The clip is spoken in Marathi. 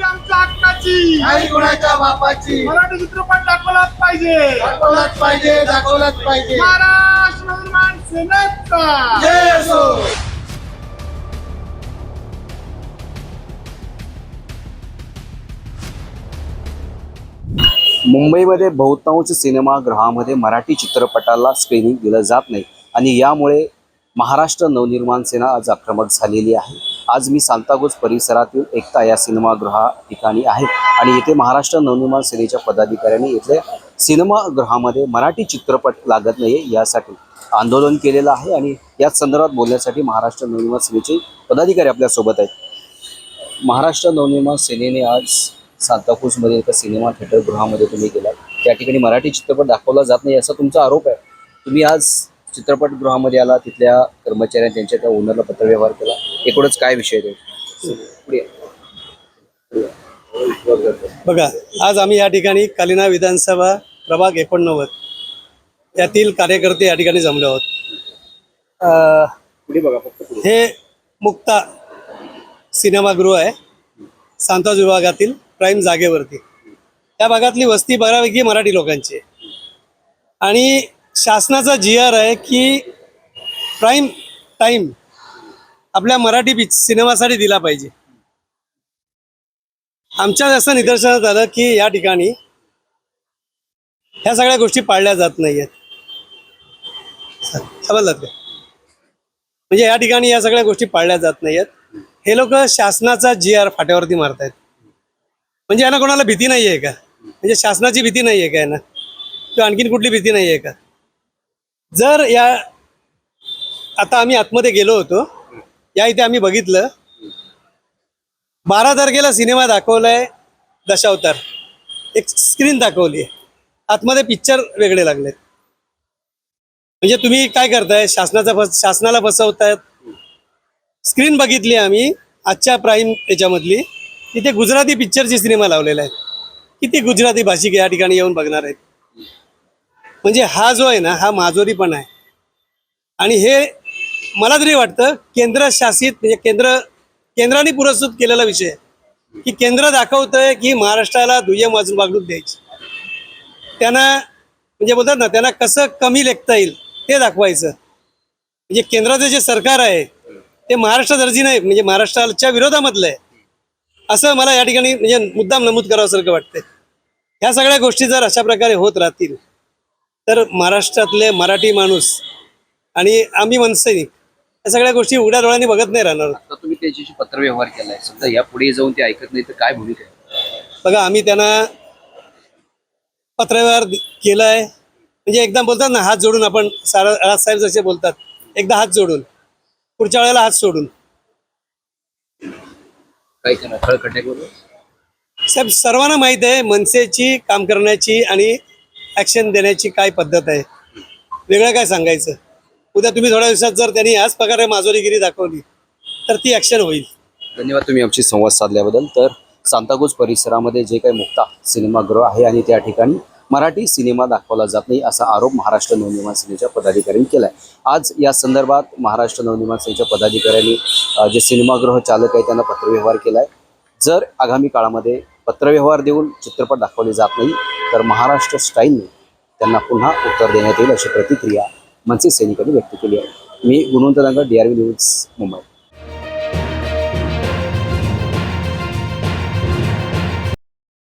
ती आमच्या हक्काची. नाही कोणाच्या बापाची? मराठी चित्रपट दाखवलाच पाहिजे. दाखवलाच पाहिजे दाखवलाच पाहिजे. महाराष्ट्र निर्माण सेनेचा. जय असो मुंबईमध्ये बहुतांश सिनेमागृहामध्ये मराठी चित्रपटाला स्क्रीनिंग दिलं जात नाही. आणि यामुळे महाराष्ट्र नवनिर्माण सेना आज आक्रमक झालेली आहे. आज मी सांतागोज परिसरातील एकता या सिनेमागृहा ठिकाणी आहे. आणि येथे महाराष्ट्र नवनिर्माण सेनेच्या पदाधिकाऱ्यांनी इथल्या सिनेमागृहामध्ये मराठी चित्रपट लागत नाही यासाठी आंदोलन केलेलं आहे. आणि याच संदर्भात बोलण्यासाठी महाराष्ट्र नवनिर्माण सेनेचे पदाधिकारी आपल्यासोबत आहेत. महाराष्ट्र नवनिर्माण सेनेने आज सांताक्रूजमध्ये एका सिनेमा थिएटर गृहामध्ये तुम्ही गेलात. त्या ठिकाणी मराठी चित्रपट दाखवला जात नाही असा तुमचा आरोप आहे. तुम्ही आज चित्रपटगृहामध्ये आला तिथल्या कर्मचाऱ्यांनी त्यांच्या त्या ओनरला पत्रव्यवहार केला. एकूणच काय विषय. बघा आज आम्ही या ठिकाणी कालिना विधानसभा प्रभाग एकोणनव्वद यातील कार्यकर्ते या ठिकाणी जमले आहोत. हे मुक्ता सिनेमागृह आहे सांताज विभागातील प्राईम जागेवरती त्या भागातली वस्ती बऱ्यापैकी मराठी लोकांची आहे आणि शासनाचा जी आर आहे की प्राईम टाईम आपल्या मराठी पिच सिनेमासाठी दिला पाहिजे. आमच्या असं निदर्शनात आलं की या ठिकाणी ह्या सगळ्या गोष्टी पाळल्या जात नाही आहेत समजलात का? म्हणजे या ठिकाणी या सगळ्या गोष्टी पाळल्या जात नाही आहेत हे लोक शासनाचा जी आर फाट्यावरती मारतायत. म्हणजे यांना कोणाला भीती नाही आहे का? म्हणजे शासनाची भीती नाही आहे का यांना? किंवा आणखीन कुठली भीती नाही आहे का? जर या आता आम्ही आतमध्ये गेलो होतो. या इथे आम्ही बघितलं. बारा तारखेला सिनेमा दाखवलाय दशावतार. एक स्क्रीन दाखवली आहे आतमध्ये पिक्चर वेगळे लागलेत. म्हणजे तुम्ही काय करताय? शासनाचा फस शासनाला फसवतायत. स्क्रीन बघितली आम्ही आजच्या प्राईम याच्यामधली. तिथे गुजराती पिक्चरची सिनेमा लावलेला आहे किती गुजराती भाषिक या ठिकाणी येऊन बघणार आहेत? म्हणजे हा जो आहे ना हा माजोरी पण आहे. आणि हे मला तरी वाटतं केंद्र शासित म्हणजे केंद्र केंद्राने पुरस्कृत केलेला विषय आहे की केंद्र दाखवतंय की महाराष्ट्राला दुय्यम वाजून वागणूक द्यायची. त्यांना म्हणजे बोलतात ना त्यांना कसं कमी लेखता येईल ते दाखवायचं. म्हणजे केंद्राचं जे सरकार आहे ते महाराष्ट्र दर्जी नाही म्हणजे महाराष्ट्राच्या विरोधामधलं आहे. असं मला या ठिकाणी म्हणजे मुद्दाम नमूद करावंसारखं वाटतंय. ह्या सगळ्या गोष्टी जर अशा प्रकारे होत राहतील तर महाराष्ट्रातले मराठी माणूस आणि आम्ही मनसैनिक या सगळ्या गोष्टी उघड्या डोळ्यांनी बघत नाही राहणार. आता तुम्ही त्याच्याशी पत्रव्यवहार केलाय. समजा या पुढे जाऊन ते ऐकत नाही तर काय भूमिका आहे? बघा आम्ही त्यांना पत्रव्यवहार दि- केलाय. म्हणजे एकदम बोलतात ना हात जोडून आपण सारा राजसाहेब जसे बोलतात एकदा हात जोडून. पुढच्या वेळेला हात सोडून. काय करणार खळखटे करून? साहेब सर्वांना माहीत आहे मनसेची काम करण्याची आणि ॲक्शन देण्याची काय पद्धत आहे. वेगळं काय सांगायचं? उद्या तुम्ही थोड्या दिवसात जर त्यांनी याच प्रकारे माजोरीगिरी दाखवली तर ती ॲक्शन होईल. धन्यवाद तुम्ही आमची संवाद साधल्याबद्दल. तर सांताकुज परिसरामध्ये जे काही मुक्ता सिनेमागृह आहे आणि त्या ठिकाणी मराठी सिनेमा दाखवला जात नाही असा आरोप महाराष्ट्र नवनिर्माण सेनेच्या पदाधिकाऱ्यांनी आहे आज या संदर्भात महाराष्ट्र नवनिर्माण सेनेच्या पदाधिकाऱ्यांनी जे सिनेमागृह चालक आहे त्यांना पत्रव्यवहार केला आहे जर आगामी काळामध्ये पत्रव्यवहार देऊन चित्रपट दाखवले जात नाही तर महाराष्ट्र स्टाईलने त्यांना पुन्हा उत्तर देण्यात येईल अशी प्रतिक्रिया मनसे सैनिकांनी व्यक्त केली आहे. मी Gunwant Danga D R V news Mumbai.